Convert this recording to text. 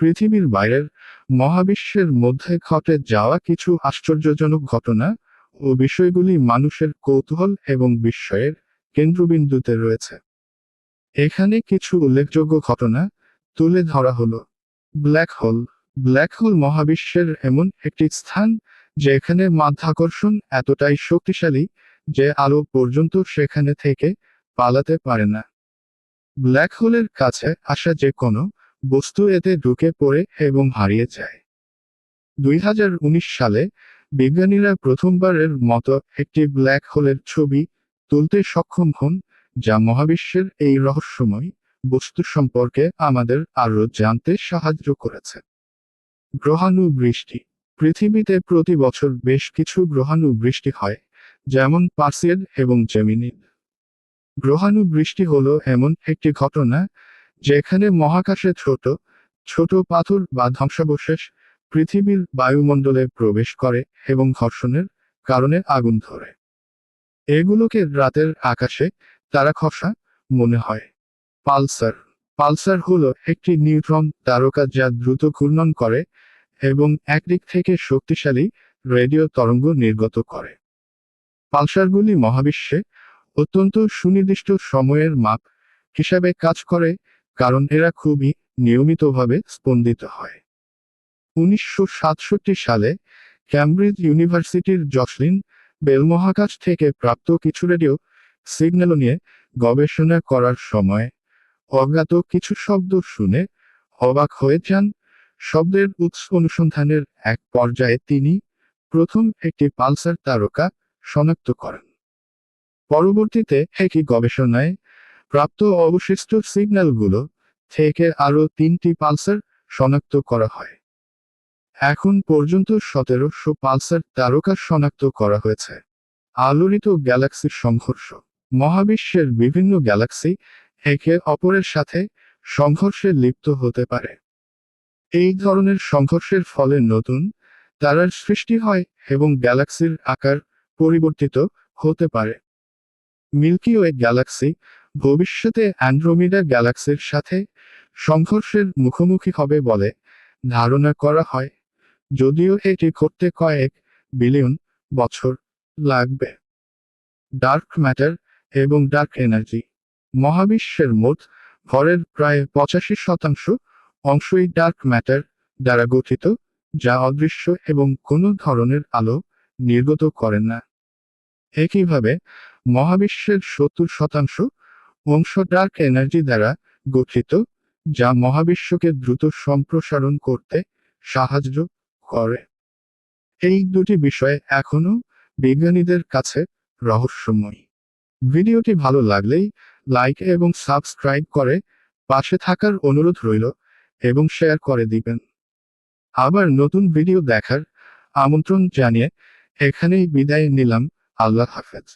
পৃথিবীর বাইরের মহাবিশ্বের মধ্যে ঘটে যাওয়া কিছু আশ্চর্যজনক ঘটনা ও বিষয়গুলি মানুষের কৌতূহল এবং বিস্ময়ের কেন্দ্রবিন্দুতে রয়েছে। এখানে কিছু উল্লেখযোগ্য ঘটনা তুলে ধরা হলো। Black hole. ব্ল্যাক হোল মহাবিশ্বের এমন একটি স্থান যেখানে মাধ্যাকর্ষণ এতটাই শক্তিশালী যে আলো পর্যন্ত সেখানে থেকে পালাতে পারে না। ব্ল্যাক হোলের কাছে আসা যে কোনো বস্তু এতে ঢুকে পড়ে এবং হারিয়ে যায়। দুই হাজার উনিশ সালে বিজ্ঞানীরা প্রথমবারের মতো একটি ব্ল্যাক হোলের ছবি তুলতে সক্ষম হন, যা মহাবিশ্বের এই রহস্যময় বস্তু সম্পর্কে আমাদের আরও জানতে সাহায্য করেছে। গ্রহাণু বৃষ্টি পৃথিবীতে প্রতি বছর বেশ কিছু গ্রহাণু বৃষ্টি হয়, যেমন পার্সিয়েড এবং জেমিনিড গ্রহাণু বৃষ্টি হলো এমন একটি ঘটনা যেখানে মহাকাশে ছোট ছোট পাথর বা ধ্বংসাবশেষ পৃথিবীর বায়ুমণ্ডলে প্রবেশ করে এবং ঘর্ষণের কারণে আগুন ধরে। এগুলোকে রাতের আকাশে তারা খসা মনে হয়। পালসার। পালসার হলো একটি নিউট্রন তারকা যা দ্রুত ঘূর্ণন করে এবং একদিক থেকে শক্তিশালী রেডিও তরঙ্গ নির্গত করে। পালসারগুলি মহাবিশ্বে অত্যন্ত সুনির্দিষ্ট সময়ের মাপ হিসাবে কাজ করে কারণ এরা খুবই নিয়মিতভাবে স্পন্দিত হয়। উনিশশো সাতষট্টি সালে ক্যামব্রিজ ইউনিভার্সিটির জসলিন বেল মহাকাশ থেকে প্রাপ্ত কিছু রেডিও সিগন্যাল নিয়ে গবেষণা করার সময় অজ্ঞাত কিছু শব্দ শুনে অবাক হয়ে যান। শব্দের উৎস অনুসন্ধানের এক পর্যায়ে তিনি প্রথম একটি পালসার তারকা শনাক্ত করেন। পরবর্তীতে একই গবেষণায় প্রাপ্ত অবশিষ্ট সিগন্যালগুলো থেকে আরও তিনটি পালসার শনাক্ত করা হয়। এখন পর্যন্ত সতেরোশো পালসার তারকা শনাক্ত করা হয়েছে। আলোড়িত গ্যালাক্সির সংঘর্ষ। মহাবিশ্বের বিভিন্ন গ্যালাক্সি একে অপরের সাথে সংঘর্ষে লিপ্ত হতে পারে। এই ধরনের সংঘর্ষের ফলে নতুন তারার সৃষ্টি হয় এবং গ্যালাক্সির আকার পরিবর্তিত হতে পারে। মিল্কি ওয়ে গ্যালাক্সি ভবিষ্যতে অ্যান্ড্রোমিডা গ্যালাক্সির সাথে সংঘর্ষের মুখোমুখি হবে বলে ধারণা করা হয়। যদিও এটি করতে কয়েক বিলিয়ন বছর লাগবে। ডার্ক ম্যাটার এবং ডার্ক এনার্জি মহাবিশ্বের মোট ভরের প্রায় পঁচাশি শতাংশ অংশই ডার্ক ম্যাটার দ্বারা গঠিত, যা অদৃশ্য এবং কোনো ধরনের আলো নির্গত করে না। একইভাবে মহাবিশ্বের সত্তর শতাংশ অংশ ডার্ক এনার্জি দ্বারা গঠিত, যা মহাবিশ্বকে দ্রুত সম্প্রসারণ করতে সাহায্য করে। এই দুটি বিষয় এখনও বিজ্ঞানীদের কাছে রহস্যময়। ভিডিওটি ভালো লাগলেই লাইক এবং সাবস্ক্রাইব করে পাশে থাকার অনুরোধ রইল এবং শেয়ার করে দিবেন। আবার নতুন ভিডিও দেখার আমন্ত্রণ জানিয়ে এখানেই বিদায় নিলাম। আল্লাহ হাফেজ।